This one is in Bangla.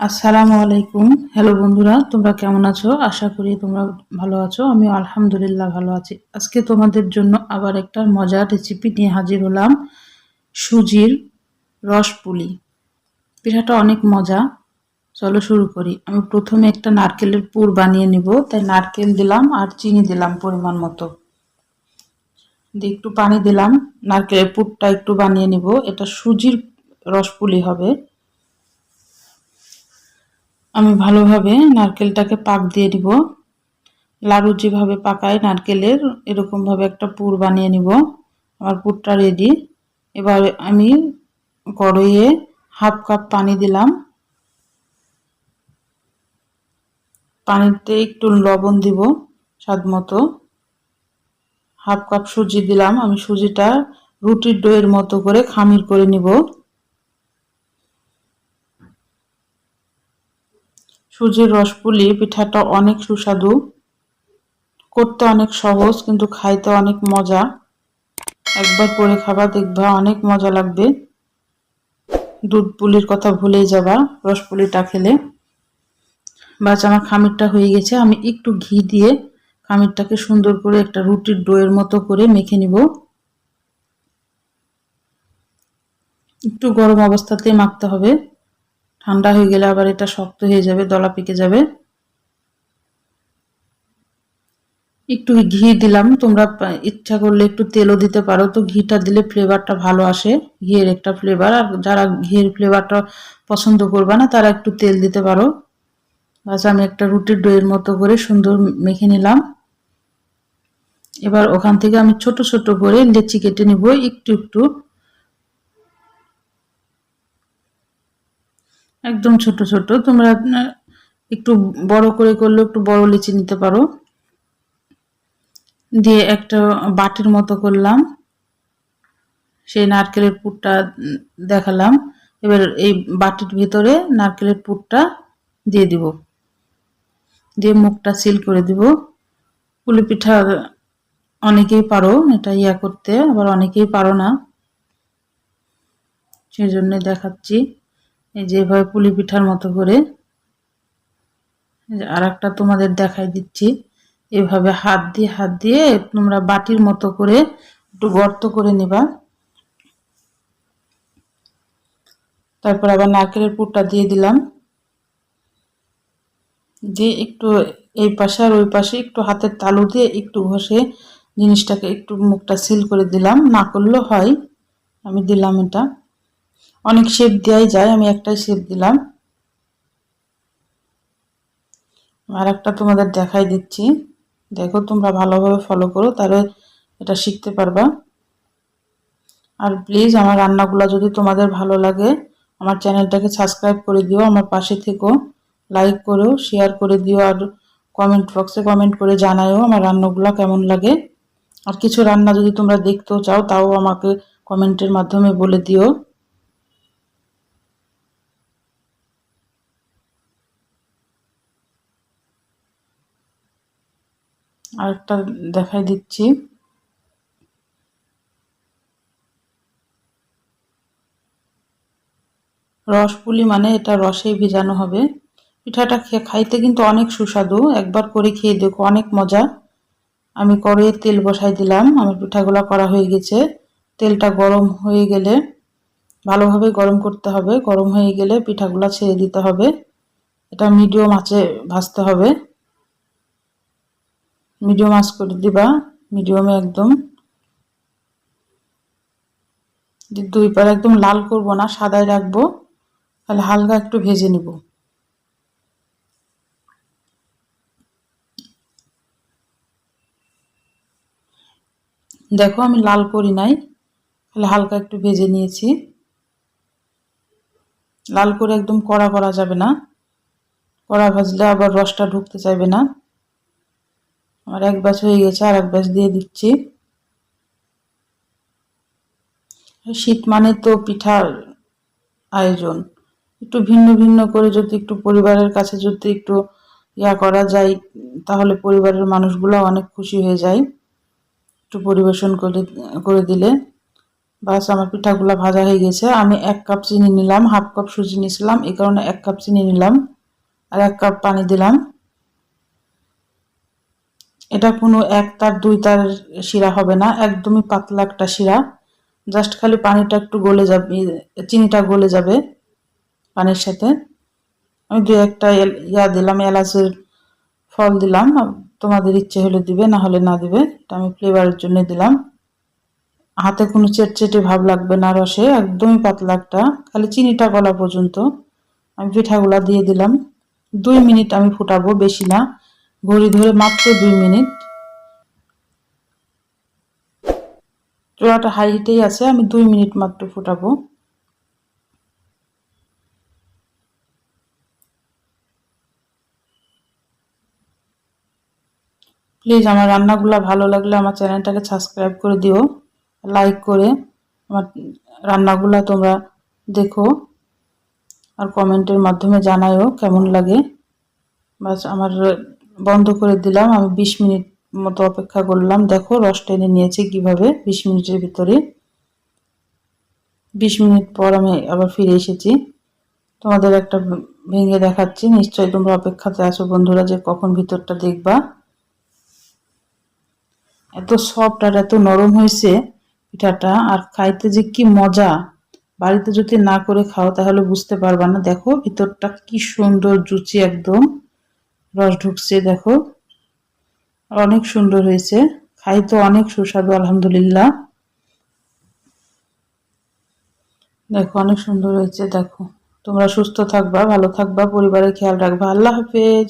আসসালামু আলাইকুম। হ্যালো বন্ধুরা, তোমরা কেমন আছো? আশা করি তোমরা ভালো আছো। আমি আলহামদুলিল্লাহ ভালো আছি। আজকে তোমাদের জন্য আবার একটা মজার রেসিপি নিয়ে হাজির হলাম। সুজির রসপুলি পিঠাটা অনেক মজা। চলো শুরু করি। আমি প্রথমে একটা নারকেলের পুর বানিয়ে নিব। তাই নারকেল দিলাম আর চিনি দিলাম পরিমাণ মতো। দিয়ে একটু পানি দিলাম। নারকেলের পুরটা একটু বানিয়ে নিব। এটা সুজির রসপুলি হবে। আমি ভালোভাবে নারকেলটাকে পাক দিয়ে দিব লাড়ু যেভাবে পাকায় নারকেলের, এরকমভাবে একটা পুর বানিয়ে নিব। আমার পুরটা রেডি এবার আমি কড়াইয়ে হাফ কাপ পানি দিলাম। পানিতে একটু লবণ দিব স্বাদ মতো হাফ কাপ সুজি দিলাম। আমি সুজিটা রুটির ডোয়ের মতো করে খামির করে নিব। সুজির রসপুলি, পিঠাটা অনেক সুস্বাদু। করতে অনেক সহজ, কিন্তু খাইতে অনেক মজা। একবার করে খাবার দেখবা অনেক মজা লাগবে। দুধ পুলির কথা ভুলেই যাবা, রসপুলিটা খেলে। বাস আমার খামিরটা হয়ে গেছে, আমি একটু ঘি দিয়ে খামিরটাকে সুন্দর করে একটা রুটির ডোয়ের মতো করে মেখে নিব। একটু গরম অবস্থাতেই মাখতে হবে। ঠান্ডা হয়ে গেলে আবার এটা শক্ত হয়ে যাবে, দলা পেকে যাবে। একটু ঘি দিলাম, তোমরা ইচ্ছা করলে একটু তেলও দিতে পারো। তো ঘিটা দিলে ফ্লেভারটা ভালো আসে, ঘিয়ের একটা ফ্লেভার আর যারা ঘিয়ের ফ্লেভারটা পছন্দ করবে না, তারা একটু তেল দিতে পারো। বাস আমি একটা রুটির ডোয়ের মতো করে সুন্দর মেখে নিলাম। এবার ওখান থেকে আমি ছোট ছোট করে লেচি কেটে নিব, একটু একটু। একদম ছোট ছোট। তোমরা একটু বড় করে করলে একটু বড় লিচি নিতে পারো। দিয়ে একটা বাটির মতো করলাম। সেই নারকেলের পুরটা দেখালাম। এবার এই বাটির ভিতরে নারকেলের পুরটা দিয়ে দিব। দিয়ে মুখটা সিল করে দিব। পুলি পিঠা অনেকেই পারো, এটা ইয়া করতে, আবার অনেকেই পারো না। সেই জন্য দেখাচ্ছি। এই যে এভাবে পুলি পিঠার মতো করে আর একটা তোমাদের দেখাই দিচ্ছি। এভাবে হাত দিয়ে হাত দিয়ে তোমরা বাটির মতো করে একটু গর্ত করে নিবা। তারপর আবার নারকেলের পুরটা দিয়ে দিলাম। দিয়ে একটু এই পাশে আর ওই পাশে একটু হাতের তালু দিয়ে একটু ঘষে জিনিসটাকে একটু মুখটা সিল করে দিলাম। না করলেও হয়। আমি দিলাম এটা। অনেক শেপ দেওয়াই যায়, আমি একটাই শেপ দিলাম। আর একটা তোমাদের দেখাই দিচ্ছি। দেখো তোমরা ভালোভাবে ফলো করো, তাহলে এটা শিখতে পারবা। আর প্লিজ আমার রান্নাগুলো যদি তোমাদের ভালো লাগে, আমার চ্যানেলটাকে সাবস্ক্রাইব করে দিও, আমার পাশে থেকো লাইক করো শেয়ার করে দিও, আর কমেন্ট বক্সে কমেন্ট করে জানাইও আমার রান্নাগুলো কেমন লাগে। আর কিছু রান্না যদি তোমরা দেখতেও চাও, তাও আমাকে কমেন্টের মাধ্যমে বলে দিও। আরেকটা দেখাই দিচ্ছি। রসপুলি মানে এটা রসেই ভিজানো হবে। পিঠাটা খেয়ে খাইতে কিন্তু অনেক সুস্বাদু। একবার করে খেয়ে দেখো, অনেক মজা। আমি করে তেল বসাই দিলাম। আমার পিঠাগুলো করা হয়ে গেছে। তেলটা গরম হয়ে গেলে ভালোভাবে গরম করতে হবে। গরম হয়ে গেলে পিঠাগুলো ছেড়ে দিতে হবে। এটা মিডিয়াম আঁচে ভাজতে হবে। মিডিয়াম আঁচ করে দিবা, মিডিয়ামে একদম। দুই পার একদম লাল করব না, সাদায় রাখব, তাহলে হালকা একটু ভেজে নিব। দেখো আমি লাল করি নাই, তাহলে হালকা একটু ভেজে নিয়েছি। লাল করে একদম কড়া করা যাবে না, কড়া ভাজলে আবার রসটা ঢুকতে চাইবে না। আমার এক ব্যাচ হয়ে গেছে আর এক ব্যাচ দিয়ে দিচ্ছি। শীত মানে তো পিঠার আয়োজন। একটু ভিন্ন ভিন্ন করে যদি একটু পরিবারের কাছে যদি একটু ইয়া করা যায়, তাহলে পরিবারের মানুষগুলো অনেক খুশি হয়ে যায়। একটু পরিবেশন করে করে দিলে। বাস আমার পিঠাগুলো ভাজা হয়ে গেছে। আমি এক কাপ চিনি নিলাম হাফ কাপ সুজি নিয়েছিলাম, এই কারণে এক কাপ চিনি নিলাম। আর এক কাপ পানি দিলাম। এটা কোনো এক তার, দুই তার শিরা হবে না, একদমই পাতলা একটা শিরা। জাস্ট খালি পানিটা একটু গলে যাবে, চিনিটা গলে যাবে পানির সাথে। আমি দু একটা ইয়া দিলাম, এলাচের ফল দিলাম তোমাদের ইচ্ছে হলে দিবে, না হলে না দিবে, এটা আমি ফ্লেভারের জন্য দিলাম। হাতে কোনো চেটচেটে ভাব লাগবে না রসে, একদমই পাতলা একটা, খালি চিনিটা গলা পর্যন্ত। আমি পিঠাগুলা দিয়ে দিলাম। দুই মিনিট আমি ফুটাবো, বেশি না। ঘড়ি ধরে মাত্র দুই মিনিট। চোড়াটা হাই হিটেই আছে, আমি দুই মিনিট মাত্র ফুটাবো। প্লিজ আমার রান্নাগুলো ভালো লাগলে আমার চ্যানেলটাকে সাবস্ক্রাইব করে দিও, লাইক করে আমার রান্নাগুলো তোমরা দেখো আর কমেন্টের মাধ্যমে জানায়ও কেমন লাগে। বাস আমার বন্ধ করে দিলাম। আমি বিশ মিনিট মতো অপেক্ষা করলাম। দেখো, রস টেনে নিয়েছে কীভাবে বিশ মিনিটের ভিতরে। বিশ মিনিট পর আমি আবার ফিরে এসেছি। তোমাদের একটা ভেঙে দেখাচ্ছি। নিশ্চয়ই তোমরা অপেক্ষাতে আছো বন্ধুরা যে কখন ভিতরটা দেখবা। এত সফট আর এত নরম হয়েছে পিঠাটা। আর খাইতে যে কি মজা। বাড়িতে যদি না করে খাও তাহলে বুঝতে পারবা না। দেখো, ভিতরটা কি সুন্দর, জুচি একদম। রস ঢুকছে, দেখো। অনেক সুন্দর হয়েছে। খাই তো অনেক সুস্বাদু, আলহামদুলিল্লাহ। দেখো, অনেক সুন্দর হয়েছে, দেখো। তোমরা সুস্থ থাকবা, ভালো থাকবা, পরিবারের খেয়াল রাখবা। আল্লাহ হাফেজ।